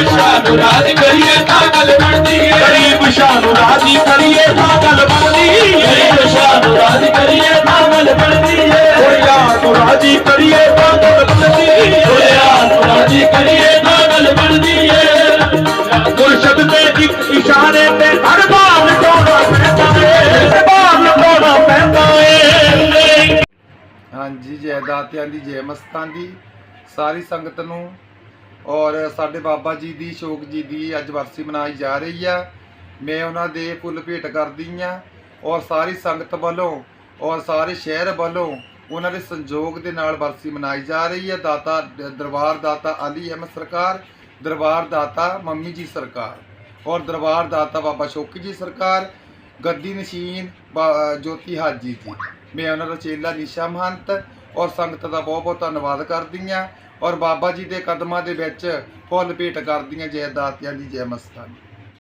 ਸ਼ਾਨੁਰਾਦੀ ਕਰੀਏ ਤਾਂ ਗੱਲ ਬਣਦੀ ਗਰੀਬ ਸ਼ਾਨੁਰਾਦੀ ਕਰੀਏ ਤਾਂ ਗੱਲ ਬਣਦੀ ਗਰੀਬ ਸ਼ਾਨੁਰਾਦੀ ਕਰੀਏ ਤਾਂ ਗੱਲ ਬਣਦੀ ਓਏ ਯਾਰ ਰਾਜੀ ਕਰੀਏ ਤਾਂ ਗੱਲ ਬਣਦੀ ਓਏ ਯਾਰ ਰਾਜੀ ਕਰੀਏ ਤਾਂ ਗੱਲ ਬਣਦੀ ਗੁਰਸ਼ਬ ਤੇ ਇੱਕ ਇਸ਼ਾਰੇ ਤੇ ਹਰ ਦਾਤਿਆਂ ਦੀ ਜੈ ਮਸਤਾਂ ਦੀ ਸਾਰੀ ਸੰਗਤ ਨੂੰ ਔਰ ਸਾਡੇ ਬਾਬਾ ਜੀ ਦੀ, ਸ਼ੋਕ ਜੀ ਦੀ ਅੱਜ ਵਰਸੀ ਮਨਾਈ ਜਾ ਰਹੀ ਆ। ਮੈਂ ਉਹਨਾਂ ਦੇ ਫੁੱਲ ਭੇਟ ਕਰਦੀ ਆ ਔਰ ਸਾਰੀ ਸੰਗਤ ਵੱਲੋਂ ਔਰ ਸਾਰੇ ਸ਼ਹਿਰ ਵੱਲੋਂ ਉਹਨਾਂ ਦੇ ਸੰਯੋਗ ਦੇ ਨਾਲ ਵਰਸੀ ਮਨਾਈ ਜਾ ਰਹੀ ਹੈ ਦਾਤਾ, ਦਰਬਾਰ ਦਾਤਾ ਅਲੀ ਅਹਿਮਦ ਸਰਕਾਰ, ਦਰਬਾਰ ਦਾਤਾ ਮੰਮੀ ਜੀ ਸਰਕਾਰ ਔਰ ਦਰਬਾਰ ਦਾਤਾ ਬਾਬਾ ਸ਼ੋਕੀ ਜੀ ਸਰਕਾਰ, ਗੱਦੀ ਨਸ਼ੀਨ, ਬਾ- ਜੋਤੀ ਹਾਜੀ ਜੀ। ਮੈਂ ਉਹਨਾਂ ਦਾ ਚੇਲਾ ਨਿਸ਼ਾ ਮਹੰਤ ਔਰ ਸੰਗਤ ਦਾ ਬਹੁਤ ਬਹੁਤ ਧੰਨਵਾਦ ਕਰਦੀ ਹਾਂ ਔਰ ਬਾਬਾ ਜੀ ਦੇ ਕਦਮਾਂ ਦੇ ਵਿੱਚ ਫੁੱਲ ਭੇਟ ਕਰਦੀ ਕਰਦੀਆਂ ਜੈ ਦਾਤਿਆਂ ਦੀ ਜੈ ਮਸਤਾਂ ਦੀ